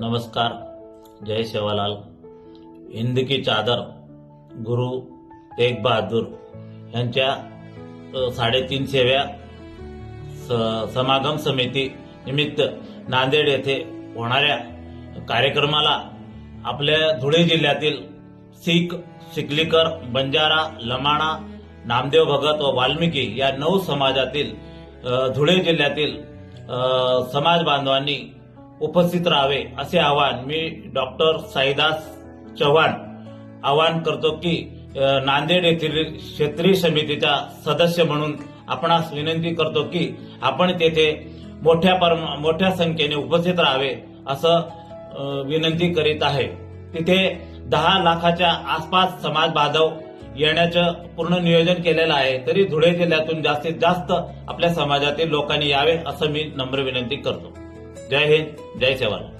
नमस्कार जय सेवालाल. हिंद की चादर गुरु तेग बहादूर यांच्या साडेतीन सेव्या स- समागम समिती निमित्त नांदेड येथे होणाऱ्या कार्यक्रमाला आपल्या धुळे जिल्ह्यातील सीख शिकलीकर बंजारा लमाणा नामदेव भगत व वाल्मिकी या नऊ समाजातील धुळे जिल्ह्यातील समाज बांधवांनी उपस्थित राहावे असे आवाहन मी डॉक्टर साईदास चव्हाण आवाहन करतो की नांदेड येथील क्षेत्रीय समितीचा सदस्य म्हणून आपणास विनंती करतो की आपण तेथे मोठ्या परमा मोठ्या संख्येने उपस्थित राहावे असं विनंती करीत आहे. तिथे दहा लाखाच्या आसपास समाज बांधव येण्याचं पूर्ण नियोजन केलेलं आहे. तरी धुळे जिल्ह्यातून जास्तीत जास्त आपल्या समाजातील लोकांनी यावे असं मी नम्र विनंती करतो. जय हिंद जय सेवालाल